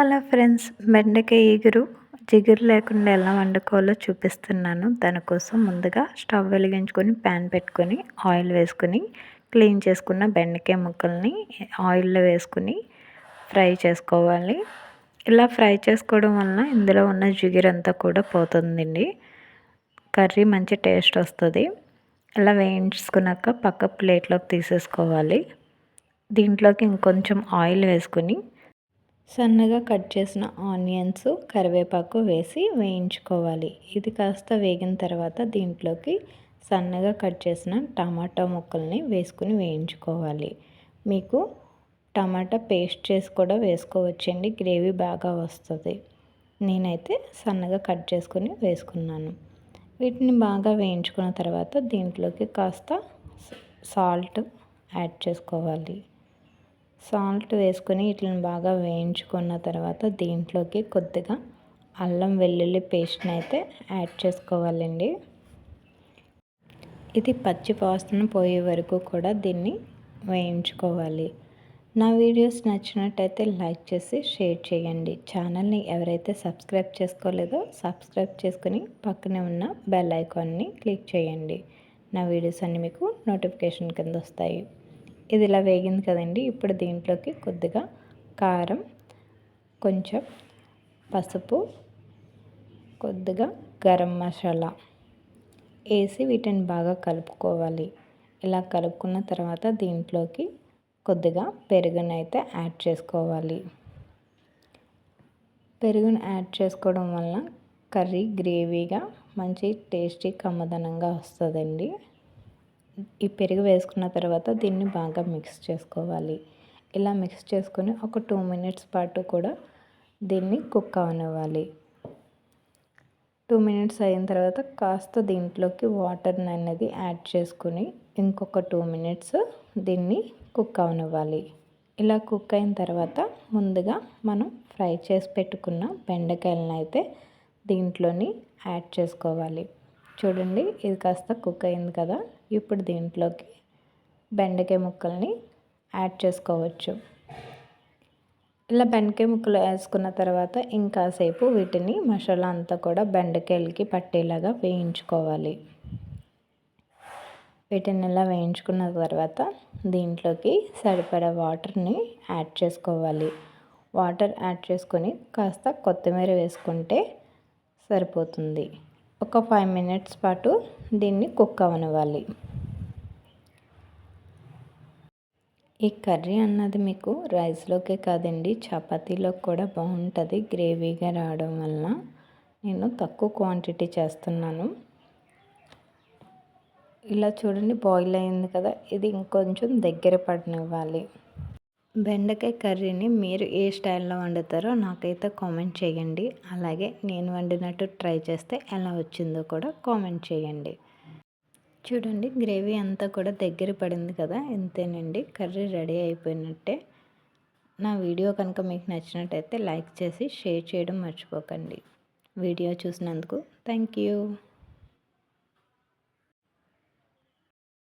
Hello friends బెండకాయ ఎగురు. జిగురు లేకుండా ఎలా వండుకోవాలో చూపిస్తున్నాను. దానికోసం ముందుగా స్టవ్ వెలిగించుకొని ప్యాన్ పెట్టుకొని ఆయిల్ వేసుకొని క్లీన్ చేసుకున్న బెండకాయ ముక్కల్ని ఆయిల్లో వేసుకుని ఫ్రై చేసుకోవాలి. ఇలా ఫ్రై చేసుకోవడం వలన ఇందులో ఉన్న జిగురంతా కూడా పోతుందండి. కర్రీ మంచి టేస్ట్ వస్తుంది. ఇలా వేయించుకున్నాక పక్క ప్లేట్లోకి తీసేసుకోవాలి. దీంట్లోకి ఇంకొంచెం ఆయిల్ వేసుకుని సన్నగా కట్ చేసిన ఆనియన్స్ కరివేపాకు వేసి వేయించుకోవాలి. ఇది కాస్త వేగిన తర్వాత దీంట్లోకి సన్నగా కట్ చేసిన టమాటా ముక్కల్ని వేసుకుని వేయించుకోవాలి. మీకు టమాటా పేస్ట్ చేసి కూడా వేసుకోవచ్చండి గ్రేవీ బాగా వస్తుంది. నేనైతే సన్నగా కట్ చేసుకుని వేసుకున్నాను. వీటిని బాగా వేయించుకున్న తర్వాత దీంట్లోకి కాస్త సాల్ట్ యాడ్ చేసుకోవాలి. సాల్ట్ వేసుకొని వీటిని బాగా వేయించుకున్న తర్వాత దీంట్లోకి కొద్దిగా అల్లం వెల్లుల్లి పేస్ట్ని అయితే యాడ్ చేసుకోవాలండి. ఇది పచ్చి వాసన పోయే వరకు కూడా దీన్ని వేయించుకోవాలి. నా వీడియోస్ నచ్చినట్టయితే లైక్ చేసి షేర్ చేయండి. ఛానల్ని ఎవరైతే సబ్స్క్రైబ్ చేసుకోలేదో సబ్స్క్రైబ్ చేసుకుని పక్కనే ఉన్న బెల్ ఐకాన్ని క్లిక్ చేయండి. నా వీడియోస్ అన్నీ మీకు నోటిఫికేషన్ కింద వస్తాయి. ఇది ఇలా వేగింది కదండి. ఇప్పుడు దీంట్లోకి కొద్దిగా కారం కొంచెం పసుపు కొద్దిగా గరం మసాలా వేసి వీటిని బాగా కలుపుకోవాలి. ఇలా కలుపుకున్న తర్వాత దీంట్లోకి కొద్దిగా పెరుగునైతే అయితే యాడ్ చేసుకోవాలి. పెరుగును యాడ్ చేసుకోవడం వల్ల కర్రీ గ్రేవీగా మంచి టేస్టీ కమ్మదనంగా వస్తుందండి. ఈ పెరుగు వేసుకున్న తర్వాత దీన్ని బాగా మిక్స్ చేసుకోవాలి. ఇలా మిక్స్ చేసుకొని ఒక టూ మినిట్స్ పాటు కూడా దీన్ని కుక్ అవనివ్వాలి. టూ మినిట్స్ అయిన తర్వాత కాస్త దీంట్లోకి వాటర్ అనేది యాడ్ చేసుకుని ఇంకొక టూ మినిట్స్ దీన్ని కుక్ అవనివ్వాలి. ఇలా కుక్ అయిన తర్వాత ముందుగా మనం ఫ్రై చేసి పెట్టుకున్న బెండకాయలను అయితే దీంట్లోని యాడ్ చేసుకోవాలి. చూడండి ఇది కాస్త కుక్ అయింది కదా. ఇప్పుడు దీంట్లోకి బెండకాయ ముక్కల్ని యాడ్ చేసుకోవచ్చు. ఇలా బెండకాయ ముక్కలు వేసుకున్న తర్వాత ఇంకాసేపు వీటిని మసాలా అంతా కూడా బెండకాయలకి పట్టేలాగా వేయించుకోవాలి. వీటిని ఇలా వేయించుకున్న తర్వాత దీంట్లోకి సరిపడా వాటర్ని యాడ్ చేసుకోవాలి. వాటర్ యాడ్ చేసుకొని కాస్త కొత్తిమీర వేసుకుంటే సరిపోతుంది. ఒక ఫైవ్ మినిట్స్ పాటు దీన్ని కుక్ అవనివ్వాలి. ఈ కర్రీ అన్నది మీకు రైస్లోకే కాదండి చపాతీలో కూడా బాగుంటుంది. గ్రేవీగా రావడం వల్ల నేను తక్కువ క్వాంటిటీ చేస్తున్నాను. ఇలా చూడండి బాయిల్ అయింది కదా ఇది ఇంకొంచెం దగ్గర పడనివ్వాలి. బెండకాయ కర్రీని మీరు ఏ స్టైల్లో వండుతారో నాకైతే కామెంట్ చేయండి. అలాగే నేను వండినట్టు ట్రై చేస్తే ఎలా వచ్చిందో కూడా కామెంట్ చేయండి. చూడండి గ్రేవీ అంతా కూడా దగ్గర పడింది కదా ఇంతేనండి. కర్రీ రెడీ అయిపోయినట్టే. నా వీడియో కనుక మీకు నచ్చినట్టయితే లైక్ చేసి షేర్ చేయడం మర్చిపోకండి. వీడియో చూసినందుకు థ్యాంక్ యూ.